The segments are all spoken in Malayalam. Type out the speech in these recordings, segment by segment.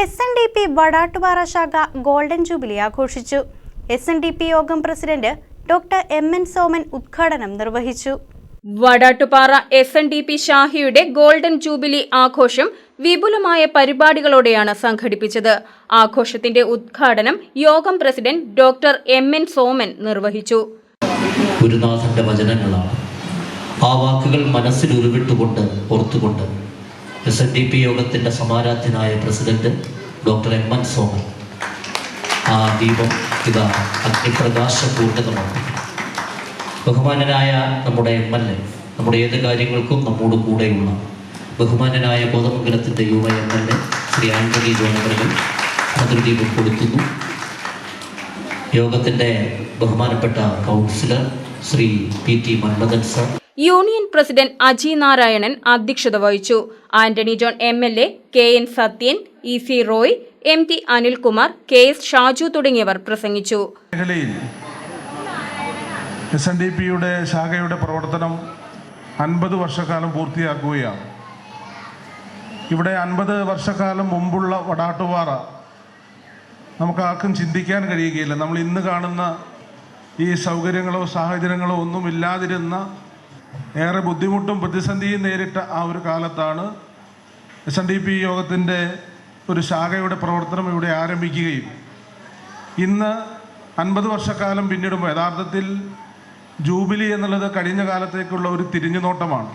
S N D P Vadattupara ശാഖ ഗോൾഡൻ ജൂബിലി ആഘോഷിച്ചു. എസ് എൻ ഡി പി യോഗം president doctor M N Soman ഉദ്ഘാടനം നിർവഹിച്ചു. Vadattupara S N D P ഷാഹിയുടെ golden jubilee ആഘോഷം വിപുലമായ പരിപാടികളോടെയാണ് സംഘടിപ്പിച്ചത്. ആഘോഷത്തിന്റെ ഉദ്ഘാടനം യോഗം president doctor M N Soman നിർവഹിച്ചു. ഗുരുനാഥന്റെ വചനങ്ങളാണ്. ആ വാക്കുകൾ മനസ്സിൽ ഉരുവിട്ടുകൊണ്ട് ഓർത്തുകൊണ്ട് എസ് എൻ ഡി പി യോഗത്തിന്റെ സമാരാധ്യനായ president doctor M N Soman. ആ ദീപം ഇതാ അഗ്നിപ്രകാശപൂർണതമാണ് ബഹുമാനനായ നമ്മുടെ എം എൽ എ നമ്മുടെ ഏത് കാര്യങ്ങൾക്കും നമ്മോട് കൂടെയുള്ള ബഹുമാനനായ ബോധമംഗലത്തിന്റെ യുവ M L A Shri Antony ജോണവർക്ക് ഭദ്രദീപം കൊടുക്കുന്നു യോഗത്തിന്റെ ബഹുമാനപ്പെട്ട councillor Shri P T Manmathan sir. Union president Aji Narayanan അധ്യക്ഷത വഹിച്ചു. Antony John M L A K N Sathyan E C Roy M T Anilkumar K S Shaju തുടങ്ങിയവർ പ്രസംഗിച്ചു. എസ് എൻ ഡി പിയുടെ ശാഖയുടെ പ്രവർത്തനം അൻപത് വർഷക്കാലം പൂർത്തിയാക്കുകയാണ്. ഇവിടെ അൻപത് വർഷക്കാലം മുമ്പുള്ള വടാട്ടുപാറ നമുക്ക് ആർക്കും ചിന്തിക്കാൻ കഴിയുകയില്ല. നമ്മൾ ഇന്ന് കാണുന്ന ഈ സൗകര്യങ്ങളോ സാഹചര്യങ്ങളോ ഒന്നും ഇല്ലാതിരുന്ന ഏറെ ബുദ്ധിമുട്ടും പ്രതിസന്ധിയും നേരിട്ട ആ ഒരു കാലത്താണ് എസ് എൻ ഡി പി യോഗത്തിന്റെ ഒരു ശാഖയുടെ പ്രവർത്തനം ഇവിടെ ആരംഭിക്കുകയും ഇന്ന് അൻപത് വർഷക്കാലം പിന്നിടുമ്പോൾ യഥാർത്ഥത്തിൽ ജൂബിലി എന്നുള്ളത് കഴിഞ്ഞ കാലത്തേക്കുള്ള ഒരു തിരിഞ്ഞുനോട്ടമാണ്.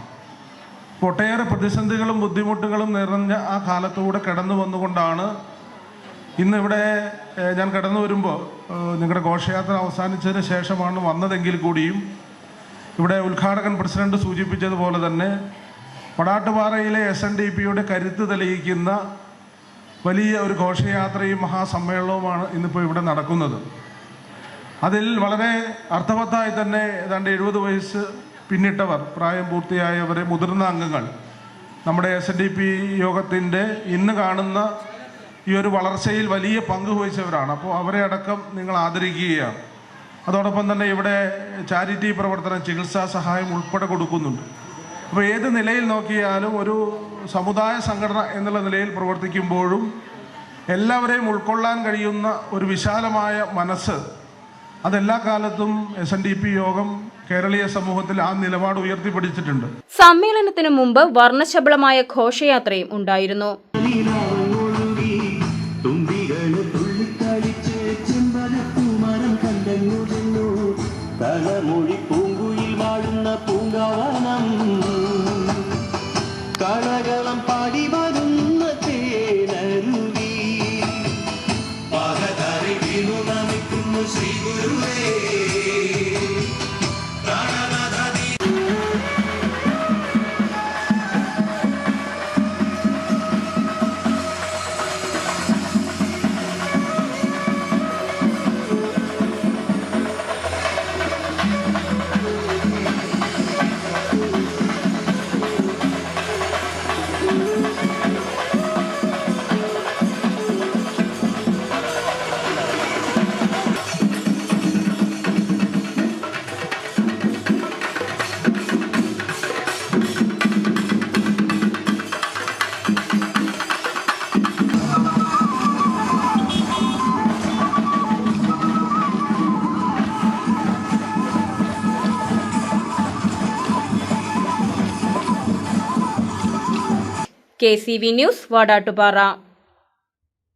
ഒട്ടേറെ പ്രതിസന്ധികളും ബുദ്ധിമുട്ടുകളും നിറഞ്ഞ ആ കാലത്തൂടെ കടന്നു വന്നുകൊണ്ടാണ് ഇന്നിവിടെ ഞാൻ കടന്നു വരുമ്പോൾ നിങ്ങളുടെ ഘോഷയാത്ര അവസാനിച്ചതിന് ശേഷമാണ് വന്നതെങ്കിൽ കൂടിയും ഇവിടെ ഉദ്ഘാടകൻ പ്രസിഡന്റ് സൂചിപ്പിച്ചതുപോലെ തന്നെ പടാട്ടുപാറയിലെ എസ് എൻ ഡി പിയുടെ കരുത്ത് തെളിയിക്കുന്ന വലിയ ഒരു ഘോഷയാത്രയും മഹാസമ്മേളനവുമാണ് ഇന്നിപ്പോൾ ഇവിടെ നടക്കുന്നത്. അതിൽ വളരെ അർത്ഥവത്തായി തന്നെ ഏതാണ്ട് എഴുപത് വയസ്സ് പിന്നിട്ടവർ പ്രായം പൂർത്തിയായവരെ മുതിർന്ന അംഗങ്ങൾ നമ്മുടെ എസ് എൻ ഡി പി യോഗത്തിന്റെ ഇന്ന് കാണുന്ന ഈ ഒരു വളർച്ചയിൽ വലിയ പങ്ക് വഹിച്ചവരാണ്. അപ്പോൾ അവരെ അടക്കം നിങ്ങൾ ആദരിക്കുകയാണ്. അതോടൊപ്പം തന്നെ ഇവിടെ ചാരിറ്റി പ്രവർത്തനം ചികിത്സാ സഹായം ഉൾപ്പെടെ കൊടുക്കുന്നുണ്ട്. അപ്പോൾ ഏത് നിലയിൽ നോക്കിയാലും ഒരു സമുദായ സംഘടന എന്നുള്ള നിലയിൽ പ്രവർത്തിക്കുമ്പോഴും എല്ലാവരെയും ഉൾക്കൊള്ളാൻ കഴിയുന്ന ഒരു വിശാലമായ മനസ്സ് അതെല്ലാ കാലത്തും എസ് എൻ ഡി പി യോഗം കേരളീയ സമൂഹത്തിൽ ആ നിലപാട് ഉയർത്തിപ്പിടിച്ചിട്ടുണ്ട്. സമ്മേളനത്തിന് മുമ്പ് വർണശബളമായ ഘോഷയാത്രയും ഉണ്ടായിരുന്നു. നമിക്കുന്നു Shri K C V news Vadattupara.